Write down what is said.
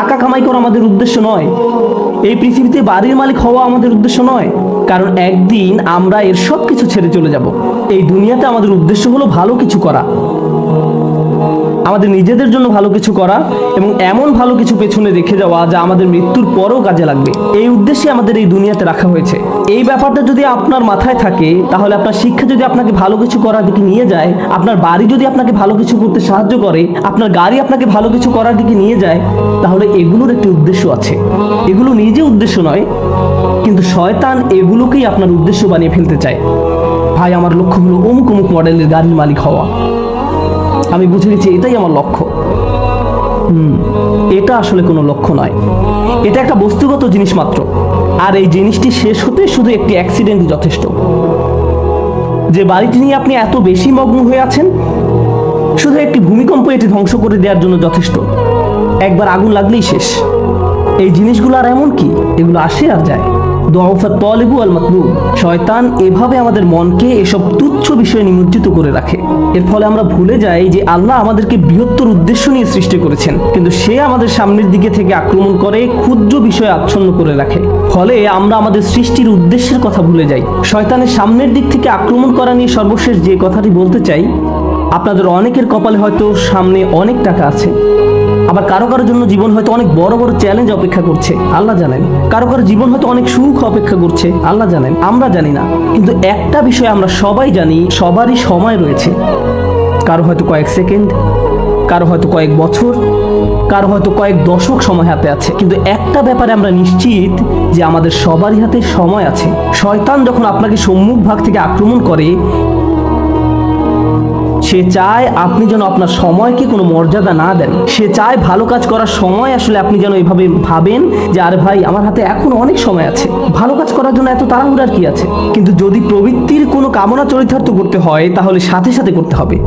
টাকা কামাই করা আমাদের উদ্দেশ্য নয়। এই পৃথিবীতে বাড়ির মালিক হওয়া আমাদের উদ্দেশ্য নয়। কারণ একদিন আমরা এর সব কিছু ছেড়ে চলে যাব। এই দুনিয়াতে আমাদের উদ্দেশ্য হলো ভালো কিছু করা। আমাদের নিজেদের জন্য ভালো কিছু করা এবং এমন ভালো কিছু পেছনে রেখে যাওয়া যা আমাদের মৃত্যুর পরও কাজে লাগবে। এই উদ্দেশ্যে আমাদের এই দুনিয়াতে রাখা হয়েছে। এই ব্যাপারটা যদি আপনার মাথায় থাকে, তাহলে আপনার শিক্ষা যদি আপনাকে ভালো কিছু করার দিকে নিয়ে যায়, আপনার বাড়ি যদি আপনাকে ভালো কিছু করতে সাহায্য করে, আপনার গাড়ি আপনাকে ভালো কিছু করার দিকে নিয়ে যায়, তাহলে এগুলোর একটি উদ্দেশ্য আছে। এগুলো নিজে উদ্দেশ্য নয়, কিন্তু শয়তান এগুলোকেই আপনার উদ্দেশ্য বানিয়ে ফেলতে চায়। ভাই, আমার লক্ষ্য হলো অমুক অমুক মডেলের গাড়ির মালিক হওয়া। আমি বুঝে গেছি এটাই আমার লক্ষ্য। এটা আসলে কোনো লক্ষ্য নয়। এটা একটা বস্তুগত জিনিস মাত্র। আর এই জিনিসটি শেষ হতে শুধু একটি অ্যাক্সিডেন্ট যথেষ্ট। যে বাড়িটি নিয়ে আপনি এত বেশি মগ্ন হয়ে আছেন, শুধু একটি ভূমিকম্প এটি ধ্বংস করে দেওয়ার জন্য যথেষ্ট। একবার আগুন লাগলেই শেষ। এই জিনিসগুলো আর এমন কি? এগুলো আসে আর যায়। দফা তলেবু আল মাতলুব শয়তান এভাবে আমাদের মনকে এসব তুচ্ছ বিষয়ে নিমজ্জিত করে রাখে। এর ফলে আমরা ভুলে যাই যে আল্লাহ আমাদেরকে বৃহত্তর উদ্দেশ্য নিয়ে সৃষ্টি করেছেন। কিন্তু সে আমাদের সামনের দিকে থেকে আক্রমণ করে, ক্ষুদ্র বিষয়ে আচ্ছন্ন করে রাখে। ফলে আমরা আমাদের সৃষ্টির উদ্দেশ্যের কথা ভুলে যাই। শয়তানের সামনের দিক থেকে আক্রমণ করা নিয়ে সর্বশেষ যে কথাটি বলতে চাই, আপনাদের অনেকের কপালে হয়তো সামনে অনেক টাকা আছে। আবার কারও কারোর জন্য জীবন হয়তো অনেক বড় বড় চ্যালেঞ্জ অপেক্ষা করছে। আল্লাহ জানেন। কারও কারও জীবন হয়তো অনেক সুখ অপেক্ষা করছে। আল্লাহ জানেন। আমরা জানি না। কিন্তু একটা বিষয় আমরা সবাই জানি, সবারই সময় রয়েছে। কারও হয়তো কয়েক সেকেন্ড, কারও হয়তো কয়েক বছর, কারও হয়তো কয়েক দশক সময় হাতে আছে। কিন্তু একটা ব্যাপারে আমরা নিশ্চিত যে আমাদের সবারই হাতে সময় আছে। শয়তান যখন আপনাকে সম্মুখ ভাগ থেকে আক্রমণ করে সে চায় আপনি যেন আপনার সময়কে কোনো মর্যাদা না দেন। সে চায় ভালো কাজ করার সময় আসলে আপনি যেন এভাবে ভাবেন যে, আরে ভাই, আমার হাতে এখন অনেক সময় আছে। ভালো কাজ করার জন্য এত তাড়াহুড়ার কি আছে? কিন্তু যদি প্রবৃত্তির কোনো কামনা চরিতার্থ করতে হয়, তাহলে সাথে সাথে করতে হবে।